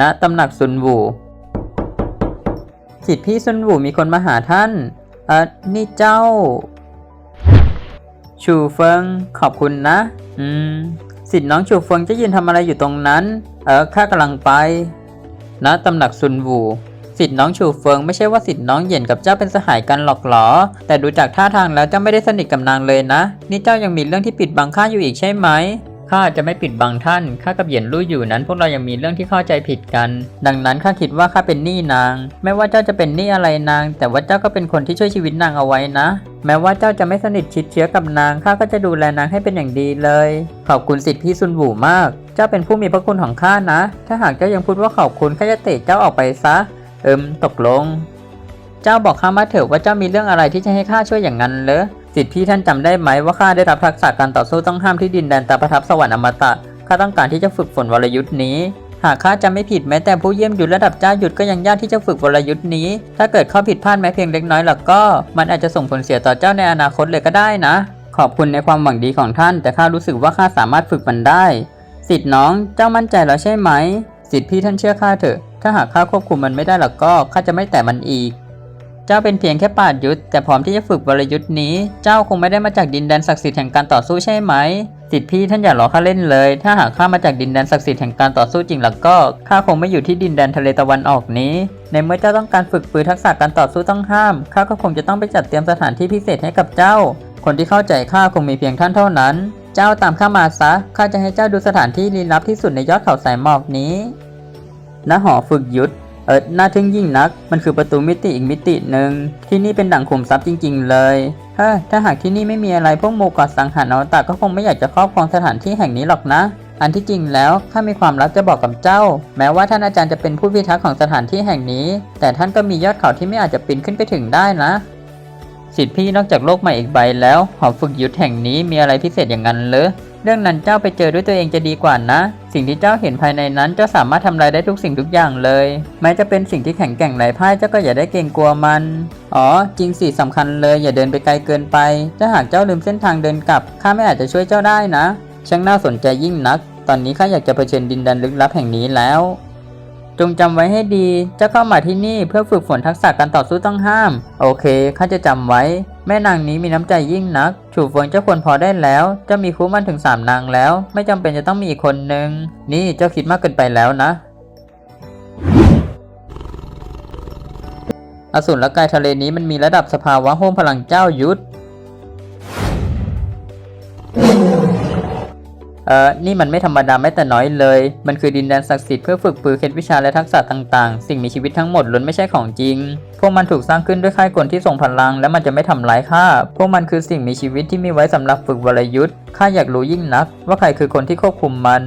ณตำหนักซุนวูสิทธิพี่ซุนวูมีคนมาหาท่าน เอ่อ นี่เจ้า ชูเฟิง ขอบคุณนะ อืม สิทธิ์น้องชูเฟิงจะยืนทำอะไรอยู่ตรงนั้น เออ ข้ากำลังไปณตำหนักซุนวูสิทธิ์น้องชูเฟิงไม่ใช่ว่าสิทธิ์น้องเหยียนกับเจ้าเป็นสหายกันหรอกหรอ แต่ดูจากท่าทางแล้วเจ้าไม่ได้สนิทกับนางเลยนะ นี่เจ้ายังมีเรื่องที่ปิดบังข้าอยู่อีกใช่ไหม ข้าจะไม่ปิดบังท่าน ข้ากับเหยียนลู่อยู่นั้น พวกเรายังมีเรื่องที่เข้าใจผิดกัน ดังนั้นข้าคิดว่าข้าเป็นหนี้นาง ไม่ว่าเจ้าจะเป็นหนี้อะไรนาง แต่ว่าเจ้าก็เป็นคนที่ช่วยชีวิตนางเอาไว้นะ แม้ว่าเจ้าจะไม่สนิทชิดเชื้อกับนาง ข้าก็จะดูแลนางให้เป็นอย่างดีเลย ขอบคุณสิทธิพี่ซุนหวูมาก เจ้าเป็นผู้มีพระคุณของข้านะ ถ้าหากเจ้ายังพูดว่าขอบคุณข้าจะเตะเจ้าออกไปซะ เอิมตกลง เจ้าบอกข้ามาเถอะว่าเจ้ามีเรื่องอะไรที่จะให้ข้าช่วยอย่างนั้นเหรอ สิทธิท่านจำได้ไหมว่าข้าได้รับทักษะการต่อสู้ต้องห้ามที่ดินแดนตาประทับสวรรค์อมตะข้าต้องการที่จะฝึกฝนวรยุทธ์นี้ หากข้าจำไม่ผิดแม้แต่ผู้เยี่ยมหยุดระดับเจ้าหยุดก็ยังยากที่จะฝึกวรยุทธ์นี้ ถ้าเกิดข้อผิดพลาดแม้เพียงเล็กน้อยแล้วก็ มันอาจจะส่งผลเสียต่อเจ้าในอนาคตเลยก็ได้นะ ขอบคุณในความหวังดีของท่าน แต่ข้ารู้สึกว่าข้าสามารถฝึกมันได้ สิทธิ์น้องเจ้ามั่นใจแล้วใช่ไหม สิทธิ์พี่ท่านเชื่อข้าเถอะ ถ้าหากข้าควบคุมมันไม่ได้แล้วก็ข้าจะไม่แตะมันอีก เจ้าเป็นเพียงแค่ปาดยุทธแต่พร้อมที่จะฝึกวรยุทธ์นี้ เจ้าคงไม่ได้มาจากดินแดนศักดิ์สิทธิ์แห่งการต่อสู้ใช่ไหมสิทธิพี่ท่านอย่าล้อข้าเล่นเลย ถ้าหากข้ามาจากดินแดนศักดิ์สิทธิ์แห่งการต่อสู้จริงแล้วก็ข้าคงไม่อยู่ที่ดินแดนทะเลตะวันออกนี้ ในเมื่อเจ้าต้องการฝึกปืนทักษะการต่อสู้ต้องห้ามข้าก็คงจะต้องไปจัดเตรียมสถานที่พิเศษให้กับเจ้า คนที่เข้าใจข้าคงมีเพียงท่านเท่านั้น เจ้าตามข้ามาซะข้าจะให้เจ้าดูสถานที่ลี้ลับที่สุดในยอดเขาสายหมอกนี้ณหอฝึกยุทธ เอิร์ธน่าทึ่งยิ่งนัก มันคือประตูมิติอีกมิติหนึ่ง ที่นี่เป็นดั่งขุมทรัพย์จริง ๆ เลยฮ้ถ้าหากที่นี่ไม่มีอะไรพวกหมู่เกอสังหารอวตาก็คงไม่อยากจะครอบครองสถานที่แห่งนี้หรอกนะ อันที่จริงแล้วข้ามีความลับจะบอกกับเจ้า แม้ว่าท่านอาจารย์จะเป็นผู้พิทักษ์ของสถานที่แห่งนี้ แต่ท่านก็มียอดเขาที่ไม่อาจจะปีนขึ้นไปถึงได้นะสิทธิพี่นอกจากโลกใหม่อีกใบแล้วหอฝึกยุทธแห่งนี้มีอะไรพิเศษอย่างนั้นหรือ เรื่องนั้นเจ้าไปเจอด้วยตัวเองจะดีกว่านะ สิ่งที่เจ้าเห็นภายในนั้นเจ้าสามารถทำลายได้ทุกสิ่งทุกอย่างเลย แม้จะเป็นสิ่งที่แข็งแกร่งหลายพ่ายเจ้าก็อย่าได้เกรงกลัวมัน อ๋อ จริงสิสำคัญเลย อย่าเดินไปไกลเกินไป ถ้าหากเจ้าลืมเส้นทางเดินกลับข้าไม่อาจจะช่วยเจ้าได้นะ ช่างน่าสนใจยิ่งนัก ตอนนี้ข้าอยากจะเผชิญดินแดนลึกลับแห่งนี้แล้ว จงจำไว้ให้ดี เจ้าเข้ามาที่นี่เพื่อฝึกฝนทักษะการต่อสู้ต้องห้าม โอเคข้าจะจำไว้ แม่นางนี้มีน้ำใจยิ่งนัก ฉูเฟิงเจ้าควรพอได้แล้วเจ้ามีคู่มั่นถึงสามนางแล้ว ไม่จำเป็นจะต้องมีอีกคนหนึ่ง นี่เจ้าคิดมากเกินไปแล้วนะ อสูรและกายทะเลนี้มันมีระดับสภาวะโฮมพลังเจ้ายุทธ เอ่อ นี่มันไม่ธรรมดาแม้แต่น้อยเลย มันคือดินแดนศักดิ์สิทธิ์เพื่อฝึกปือเคล็ดวิชาและทักษะต่างๆ สิ่งมีชีวิตทั้งหมดล้วนไม่ใช่ของจริง พวกมันถูกสร้างขึ้นด้วยค่ายกลที่ทรงพลัง และมันจะไม่ทำร้ายข้า พวกมันคือสิ่งมีชีวิตที่มีไว้สำหรับฝึกวรยุทธ์ข้าอยากรู้ยิ่งนัก ว่าใครคือคนที่ควบคุมมัน